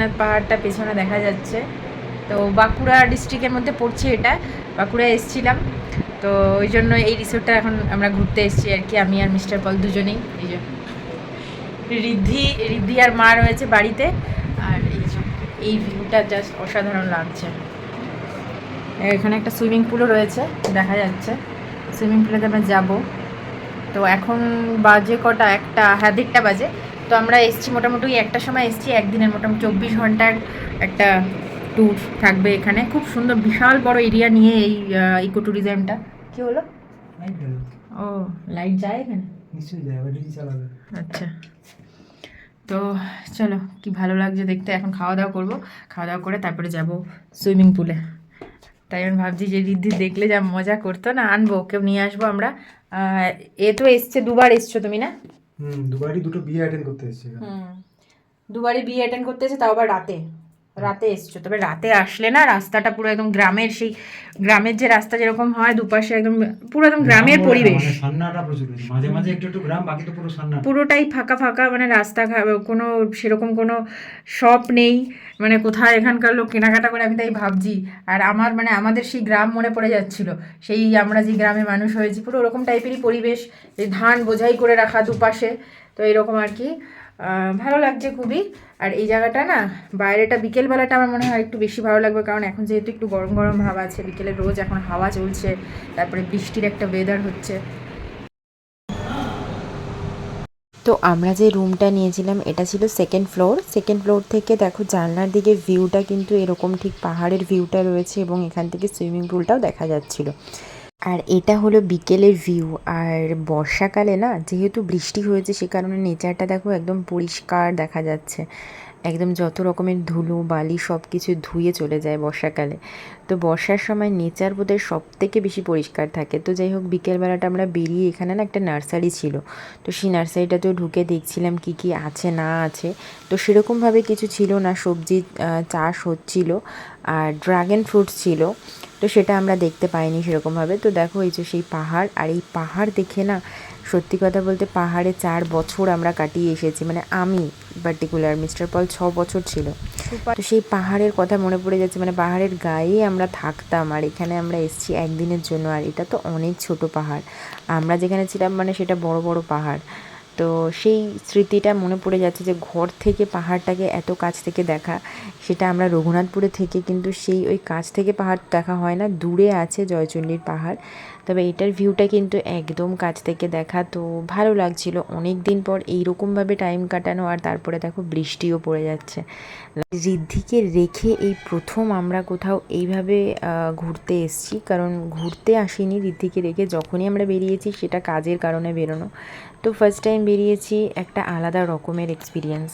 বদ্রীনাথ পাহাড়টা, পেছনে দেখা যাচ্ছে। তো বাঁকুড়া ডিস্ট্রিক্টের মধ্যে পড়ছে এটা। বাঁকুড়া এসছিলাম। তো ওই জন্য এই রিসোর্টটা এখন আমরা ঘুরতে এসেছি আর কি, আমি আর মিস্টার পল দুজনেই। এই যে রিদ্ধি রিদ্ধি আর মা রয়েছে বাড়িতে। আর এই যে এই ভিউটা জাস্ট অসাধারণ লাগছে। এখানে একটা সুইমিং পুলও রয়েছে, দেখা যাচ্ছে। সুইমিং পুলেতে আমরা যাব। তো এখন বাজে কটা? একটা হ্যাঁ দেড়টা বাজে। তো আমরা এসছি মোটামুটি একটা সময় এসছি একদিনের মোটামুটি চব্বিশ ঘণ্টার একটা ট্যুর থাকবে এখানে। খুব সুন্দর বিশাল বড় এরিয়া নিয়ে এই ইকো ট্যুরিজমটা কি হলো? ও লাইট যায় এখানে? নিশ্চয়ই যায় চালাবে। আচ্ছা। তো চলো কি ভালো লাগছে দেখতে। এখন খাওয়া দাওয়া করব। খাওয়া দাওয়া করে তারপরে যাব সুইমিং পুলে তাই আমি ভাবছি যে রিদ্ধি দেখলে যা মজা করতো না আনব ওকেও নিয়ে আসব আমরা। এ তো এসছে দুবার এসছো তুমি না? হুম, দুবারই দুটো বিয়ে অ্যাটেন্ড করতে এসেছে হুম, দুবারই বিয়ে অ্যাটেন্ড করতে এসে তাও আবার রাতে। রাতে এসছো তবে রাতে আসলে না রাস্তাটা পুরো একদম গ্রামের সেই গ্রামের যে রাস্তা যেরকম হয় দুপাশে একদম পুরো একদম গ্রামের পরিবেশ। মানে মাঝে মাঝে একটু একটু গ্রাম বাকি তো পুরো পুরোটাই ফাঁকা ফাঁকা মানে রাস্তাঘাট কোনো সেরকম কোনো শপ নেই মানে কোথায় এখানকার লোক কেনাকাটা করে আমি তাই ভাবছি। আর আমার মানে আমাদের সেই গ্রাম মনে পড়ে যাচ্ছিল সেই আমরা যে গ্রামে মানুষ হয়েছি পুরো ওরকম টাইপেরই পরিবেশ এই ধান বোঝাই করে রাখা দুপাশে তো এরকম আর কি। ভালো লাগছে খুবই। আর এই জায়গাটা না, বাইরেটা বিকেলবেলাটা আমার মনে হয় একটু বেশি ভালো লাগবে, কারণ এখন যেহেতু একটু গরম গরম ভাব আছে বিকেলে রোজ এখন হাওয়া চলছে, তারপরে বৃষ্টির একটা ওয়েদার হচ্ছে। তো আমরা যে রুমটা নিয়েছিলাম, এটা ছিল সেকেন্ড ফ্লোর সেকেন্ড ফ্লোর থেকে দেখো জানলার দিকে ভিউটা কিন্তু এরকম ঠিক পাহাড়ের ভিউটা রয়েছে এবং এখান থেকে সুইমিং পুলটাও দেখা যাচ্ছিল। আর এটা হলো বিকেলের ভিউ আর বর্ষাকালে না, যেহেতু বৃষ্টি হয়েছে সে কারণে নেচারটা দেখো একদম পরিষ্কার দেখা যাচ্ছে। একদম যত রকমের ধুলো, বালি সব কিছু ধুয়ে চলে যায় বর্ষাকালে। তো বর্ষার সময় নেচার বোধহয় সব থেকে বেশি পরিষ্কার থাকে। তো যাই হোক, বিকেলবেলাটা আমরা বেরিয়ে এখানে না একটা নার্সারি ছিল। তো সেই নার্সারিটাতেও ঢুকে দেখছিলাম কি কি আছে, না আছে। তো সেরকমভাবে কিছু ছিল না, সবজি চাষ হচ্ছিল। আর ড্রাগন ফ্রুটস ছিল। তো সেটা আমরা দেখতে পাইনি সেরকমভাবে। তো দেখো এই যে সেই পাহাড় আর এই পাহাড় দেখে না সত্যি কথা বলতে পাহাড়ে চার বছর আমরা কাটিয়ে এসেছি। মানে আমি পার্টিকুলার মিস্টার পল ছ বছর ছিল। তো সেই পাহাড়ের কথা মনে পড়ে যাচ্ছে। মানে পাহাড়ের গায়ে আমরা থাকতাম আর এখানে আমরা এসেছি একদিনের জন্য। আর এটা তো অনেক ছোট পাহাড়। আমরা যেখানে ছিলাম মানে সেটা বড় বড় পাহাড়। তো সেই স্মৃতিটা মনে পড়ে যাচ্ছে যে ঘর থেকে পাহাড়টাকে এত কাছ থেকে দেখা। সেটা আমরা রঘুনাথপুরে থেকে কিন্তু সেই ওই কাছ থেকে পাহাড় দেখা হয় না, দূরে আছে জয়চণ্ডীর পাহাড়। তবে এটার ভিউটা কিন্তু একদম কাছ থেকে দেখা। তো ভালো লাগছিল। অনেক দিন পর এইরকমভাবে টাইম কাটানো আর তারপরে দেখো বৃষ্টিও পড়ে যাচ্ছে। ঋদ্ধিকে রেখে এই প্রথম আমরা কোথাও এইভাবে ঘুরতে এসেছি। কারণ ঘুরতে আসিনি ঋদ্ধিকে রেখে। যখনই আমরা বেরিয়েছি সেটা কাজের কারণে বেরোনো। তো ফার্স্ট টাইম বেরিয়েছি একটা আলাদা রকমের এক্সপিরিয়েন্স